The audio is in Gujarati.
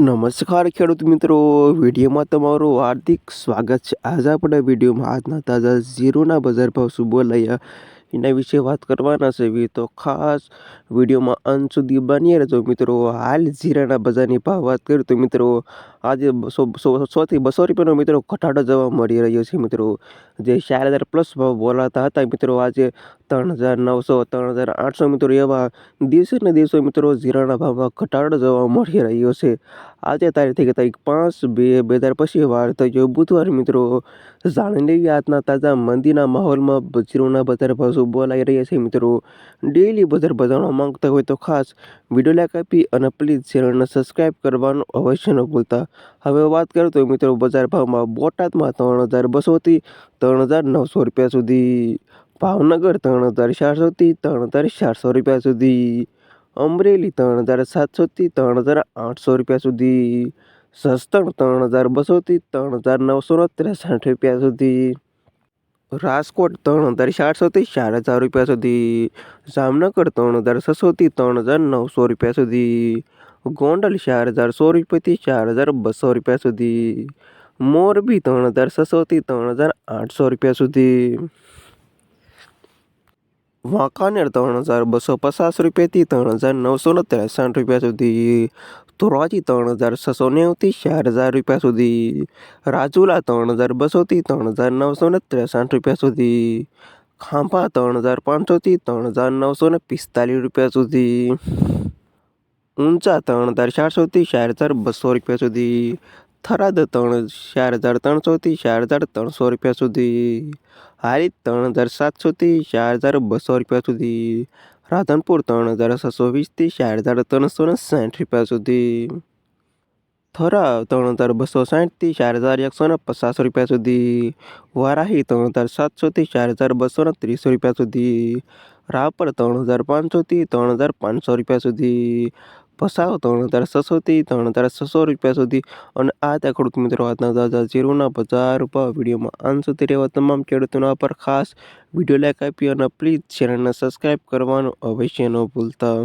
નમસ્કાર ખેડૂત મિત્રો, વિડીયોમાં તમારું હાર્દિક સ્વાગત છે. આજે આપણે વિડીયોમાં આજના તાજા ઝીરોના બજાર ભાવ શું બોલાયા એના વિશે વાત કરવાના છે. તો ખાસ વિડીયોમાં અંત સુધી બની રહેજો મિત્રો. હાલ જીરાના બજારની ભાવ વાત કરીએ તો મિત્રો આજે બસો સોથી બસો રૂપિયાનો મિત્રો ઘટાડો જોવા મળી રહ્યો છે મિત્રો. જે ચાર હજાર પ્લસ ભાવ બોલાતા હતા મિત્રો આજે ત્રણ હજાર નવસો, ત્રણ હજાર આઠસો મિત્રો એવા દિવસે ને દિવસે મિત્રો જીરાના ભાવમાં ઘટાડો જોવા મળી રહ્યો છે. આજે તારીખ તારીખ પાંચ બે બે હજાર પછી વાર થઈ ગયો બુધવાર મિત્રો જાણી લઈએ આજના તાજા મંદીના માહોલમાં જીરોના બજાર ભાવ બોલાઈ રહ્યા છે મિત્રો. ડેલી બજાર બજાવવા માંગતા હોય તો ખાસ વીડિયો લાઈક આપી અને પ્લીઝ ચેનલને સબસ્ક્રાઈબ કરવાનું અવશ્ય ન ભૂલતા. હવે વાત કરું તો મિત્રો બજાર ભાવમાં બોટાદમાં ત્રણ હજાર બસોથી ત્રણ હજાર નવસો રૂપિયા સુધી ભાવનગર ત્રણ હજાર ચારસોથી ત્રણ હજાર ચારસો રૂપિયા સુધી અમરેલી ત્રણ હજાર સાતસોથી ત્રણ હજાર આઠસો રૂપિયા સુધી સસ્તણ ત્રણ હજાર બસોથી ત્રણ હજાર નવસો ત્રેસઠ રૂપિયા સુધી રાજકોટ ત્રણ હજાર ચારસોથી ચાર હજાર રૂપિયા સુધી જામનગર ત્રણ હજાર છસોથી ત્રણ હજાર નવસો રૂપિયા સુધી ગોંડલ ચાર હજાર સો રૂપિયાથી ચાર હજાર બસો રૂપિયા સુધી. મોરબી ત્રણ હજાર છસોથી ત્રણ હજાર આઠસો રૂપિયા સુધી. વાંકાનેર ત્રણ હજાર બસો પચાસ રૂપિયાથી ત્રણ હજાર નવસો ને ત્રેસઠ રૂપિયા સુધી. ધોરાજી ત્રણ હજાર છસો નેવુંથી ચાર હજાર રૂપિયા સુધી. રાજુલા ત્રણ હજાર બસોથી ત્રણ હજાર નવસો ને ત્રેસઠ રૂપિયા સુધી. ખાંભા ત્રણ હજાર પાંચસોથી ત્રણ હજાર નવસો ને પિસ્તાલીસ રૂપિયા સુધી. ઊંચા ત્રણ હજાર ચારસોથી ચાર હજાર બસો રૂપિયા સુધી, થરાદ ત્રણ ચાર હજાર ત્રણસોથી ચાર હજાર ત્રણસો રૂપિયા સુધી હારી ત્રણ હજાર સાતસોથી ચાર હજાર બસો રૂપિયા સુધી, રાધનપુર ત્રણ હજાર છસો વીસથી ચાર હજાર ત્રણસો ને સાઠ રૂપિયા સુધી થરા ત્રણ હજાર બસો સાઠથી ચાર હજાર એકસો ને પચાસ રૂપિયા સુધી, વારાહી ત્રણ હજાર સાતસોથી ચાર હજાર બસો ને ત્રીસ રૂપિયા સુધી, રાપર ત્રણ હજાર પાંચસોથી ત્રણ હજાર પાંચસો રૂપિયા સુધી પસાવ ત્રણ હજાર છસોથી ત્રણ હજાર છસો રૂપિયા સુધી અને આ ત્યાં ખેડૂત મિત્રો આજના તાજા જીરોના બજાર રૂપિયા વિડીયોમાં. અંત સુધી રહેવા તમામ ખેડૂતોના પર ખાસ વીડિયો લાઈક આપી અને પ્લીઝ ચેનલને સબસ્ક્રાઈબ કરવાનું અવશ્ય ન ભૂલતા.